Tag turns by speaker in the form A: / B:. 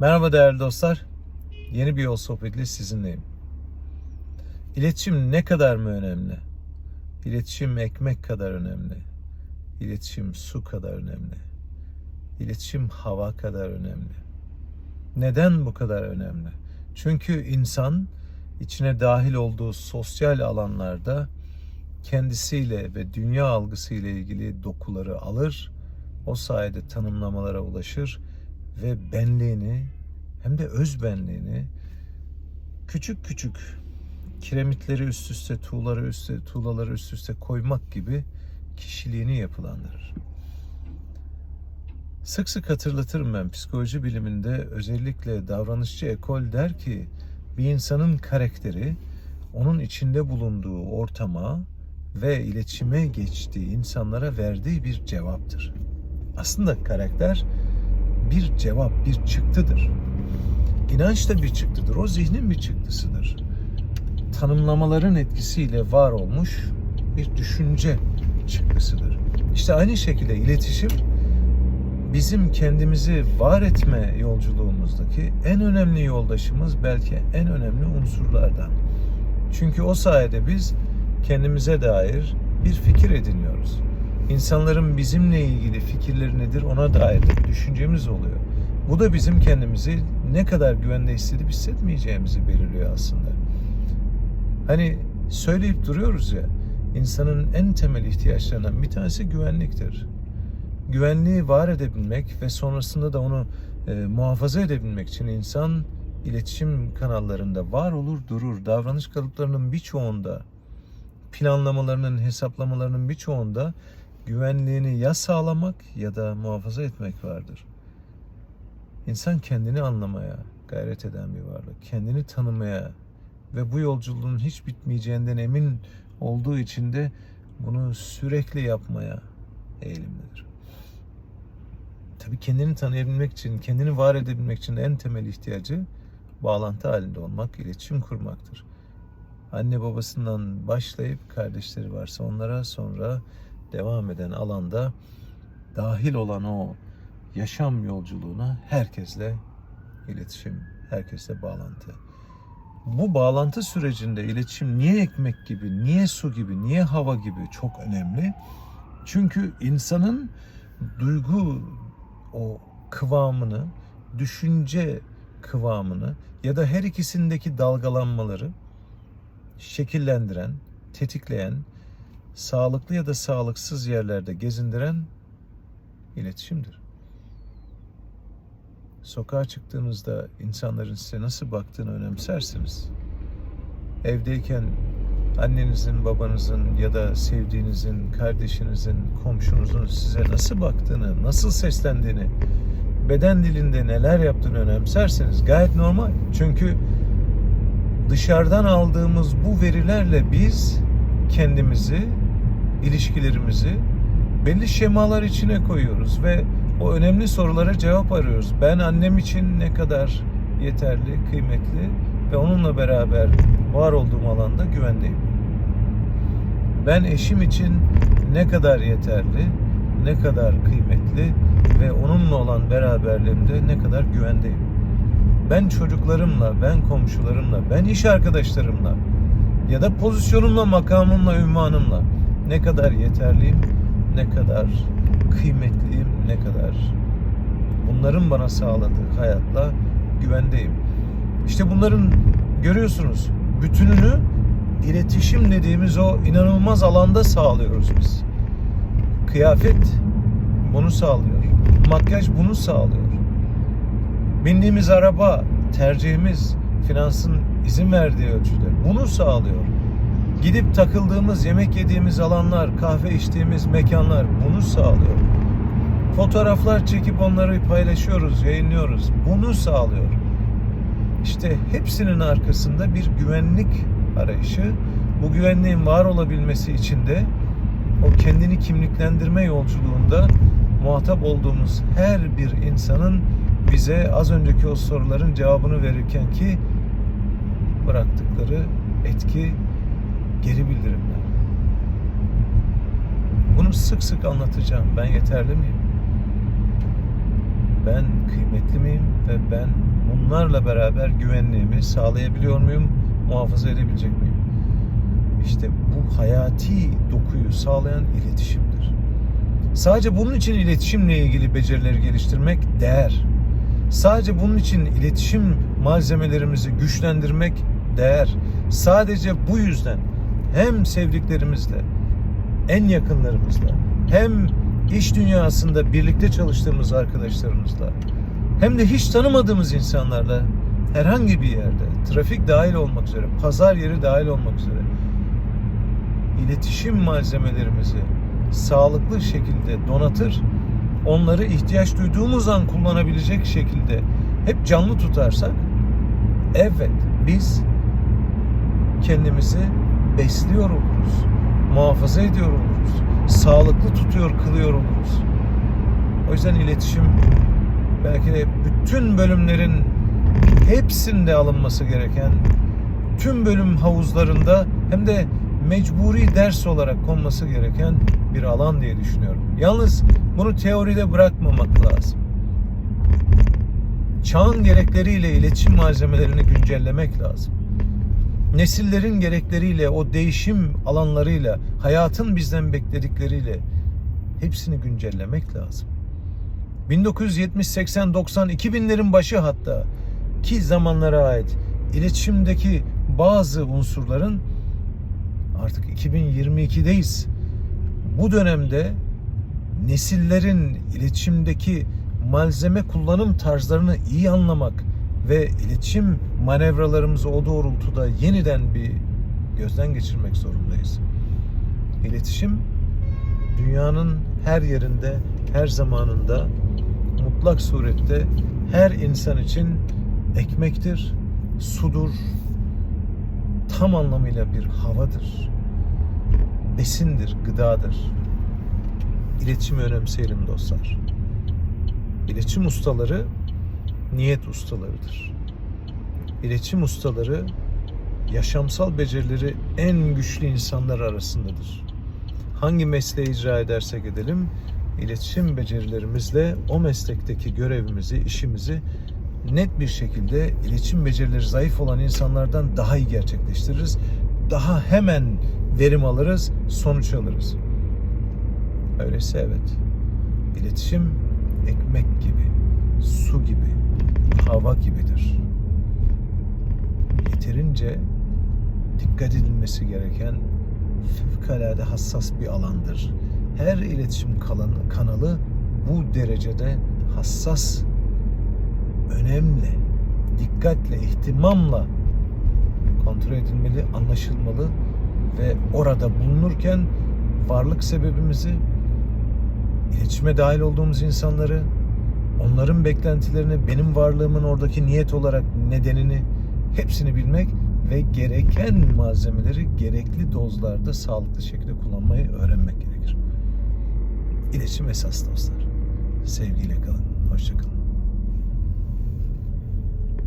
A: Merhaba değerli dostlar. Yeni bir yol sohbetiyle sizinleyim. İletişim ne kadar mı önemli? İletişim ekmek kadar önemli. İletişim su kadar önemli. İletişim hava kadar önemli. Neden bu kadar önemli? Çünkü insan içine dahil olduğu sosyal alanlarda kendisiyle ve dünya algısıyla ilgili dokuları alır, o sayede tanımlamalara ulaşır ve benliğini hem de öz benliğini küçük küçük kiremitleri üst üste, tuğları üste, tuğlaları üst üste koymak gibi kişiliğini yapılandırır. Sık sık hatırlatırım ben psikoloji biliminde özellikle davranışçı ekol der ki bir insanın karakteri onun içinde bulunduğu ortama ve iletişime geçtiği insanlara verdiği bir cevaptır. Aslında karakter bir cevap, bir çıktıdır. İnanç da bir çıktıdır. O zihnin bir çıktısıdır. Tanımlamaların etkisiyle var olmuş bir düşünce çıktısıdır. İşte aynı şekilde iletişim bizim kendimizi var etme yolculuğumuzdaki en önemli yoldaşımız belki en önemli unsurlardan. Çünkü o sayede biz kendimize dair bir fikir ediniyoruz. İnsanların bizimle ilgili fikirleri nedir ona dair de bir düşüncemiz oluyor. Bu da bizim kendimizi ne kadar güvende hissedip hissetmeyeceğimizi belirliyor aslında. Hani söyleyip duruyoruz ya, insanın en temel ihtiyaçlarından bir tanesi güvenliktir. Güvenliği var edebilmek ve sonrasında da onu e, muhafaza edebilmek için insan iletişim kanallarında var olur durur. Davranış kalıplarının birçoğunda, planlamalarının, hesaplamalarının birçoğunda güvenliğini ya sağlamak ya da muhafaza etmek vardır. İnsan kendini anlamaya gayret eden bir varlık. Kendini tanımaya ve bu yolculuğun hiç bitmeyeceğinden emin olduğu için de bunu sürekli yapmaya eğilimlidir. Tabii kendini tanıyabilmek için, kendini var edebilmek için en temel ihtiyacı bağlantı halinde olmak, iletişim kurmaktır. Anne babasından başlayıp kardeşleri varsa onlara sonra devam eden alanda dahil olan o yaşam yolculuğuna herkesle iletişim, herkesle bağlantı. Bu bağlantı sürecinde iletişim niye ekmek gibi, niye su gibi, niye hava gibi çok önemli? Çünkü insanın duygu o kıvamını, düşünce kıvamını ya da her ikisindeki dalgalanmaları şekillendiren, tetikleyen, sağlıklı ya da sağlıksız yerlerde gezindiren iletişimdir. Sokağa çıktığınızda insanların size nasıl baktığını önemsersiniz. Evdeyken annenizin, babanızın ya da sevdiğinizin, kardeşinizin, komşunuzun size nasıl baktığını, nasıl seslendiğini, beden dilinde neler yaptığını önemserseniz gayet normal. Çünkü dışarıdan aldığımız bu verilerle biz kendimizi, ilişkilerimizi belli şemalar içine koyuyoruz ve o önemli sorulara cevap arıyoruz. Ben annem için ne kadar yeterli, kıymetli ve onunla beraber var olduğum alanda güvendeyim. Ben eşim için ne kadar yeterli, ne kadar kıymetli ve onunla olan beraberliğimde ne kadar güvendeyim. Ben çocuklarımla, ben komşularımla, ben iş arkadaşlarımla ya da pozisyonumla, makamımla, ünvanımla ne kadar yeterliyim, ne kadar kıymetliyim, ne kadar bunların bana sağladığı hayatla güvendeyim. İşte bunların görüyorsunuz bütününü iletişim dediğimiz o inanılmaz alanda sağlıyoruz biz. Kıyafet bunu sağlıyor. Makyaj bunu sağlıyor. Bindiğimiz araba, tercihimiz, finansın izin verdiği ölçüde bunu sağlıyor. Gidip takıldığımız, yemek yediğimiz alanlar, kahve içtiğimiz mekanlar bunu sağlıyor. Fotoğraflar çekip onları paylaşıyoruz, yayınlıyoruz. Bunu sağlıyor. İşte hepsinin arkasında bir güvenlik arayışı. Bu güvenliğin var olabilmesi için de o kendini kimliklendirme yolculuğunda muhatap olduğumuz her bir insanın bize az önceki o soruların cevabını verirken ki bıraktıkları etki geri bildirimler. Bunu sık sık anlatacağım. Ben yeterli miyim? Ben kıymetli miyim ve ben bunlarla beraber güvenliğimi sağlayabiliyor muyum, muhafaza edebilecek miyim? İşte bu hayati dokuyu sağlayan iletişimdir. Sadece bunun için iletişimle ilgili becerileri geliştirmek değer. Sadece bunun için iletişim malzemelerimizi güçlendirmek değer. Sadece bu yüzden hem sevdiklerimizle, en yakınlarımızla, hem iş dünyasında birlikte çalıştığımız arkadaşlarımızla, hem de hiç tanımadığımız insanlarla herhangi bir yerde, trafik dahil olmak üzere, pazar yeri dahil olmak üzere iletişim malzemelerimizi sağlıklı şekilde donatır, onları ihtiyaç duyduğumuz an kullanabilecek şekilde hep canlı tutarsak, evet biz kendimizi besliyor oluruz, muhafaza ediyor oluruz, sağlıklı tutuyor, kılıyor oluruz. O yüzden iletişim belki de bütün bölümlerin hepsinde alınması gereken, tüm bölüm havuzlarında hem de mecburi ders olarak konması gereken bir alan diye düşünüyorum. Yalnız bunu teoride bırakmamak lazım. Çağın gerekleriyle iletişim malzemelerini güncellemek lazım. Nesillerin gerekleriyle, o değişim alanlarıyla, hayatın bizden bekledikleriyle hepsini güncellemek lazım. 1970, 80, 90, 2000'lerin başı hatta ki zamanlara ait iletişimdeki bazı unsurların artık 2022'deyiz. Bu dönemde nesillerin iletişimdeki malzeme kullanım tarzlarını iyi anlamak ve iletişim manevralarımızı o doğrultuda yeniden bir gözden geçirmek zorundayız. İletişim dünyanın her yerinde, her zamanında mutlak surette her insan için ekmektir, sudur, tam anlamıyla bir havadır, besindir, gıdadır. İletişimi önemseyelim dostlar. İletişim ustaları niyet ustalarıdır. İletişim ustaları yaşamsal becerileri en güçlü insanlar arasındadır. Hangi mesleği icra edersek edelim, iletişim becerilerimizle o meslekteki görevimizi, işimizi net bir şekilde iletişim becerileri zayıf olan insanlardan daha iyi gerçekleştiririz. Daha hemen verim alırız, sonuç alırız. Öyleyse evet. İletişim ekmek gibi, hava gibidir. Yeterince dikkat edilmesi gereken fevkalade hassas bir alandır. Her iletişim kanalı bu derecede hassas, önemli, dikkatle, ihtimamla kontrol edilmeli, anlaşılmalı ve orada bulunurken varlık sebebimizi, iletişime dahil olduğumuz insanları, onların beklentilerini, benim varlığımın oradaki niyet olarak nedenini hepsini bilmek ve gereken malzemeleri gerekli dozlarda sağlıklı şekilde kullanmayı öğrenmek gerekir. İletişim esas dostlar. Sevgiyle kalın. Hoşçakalın.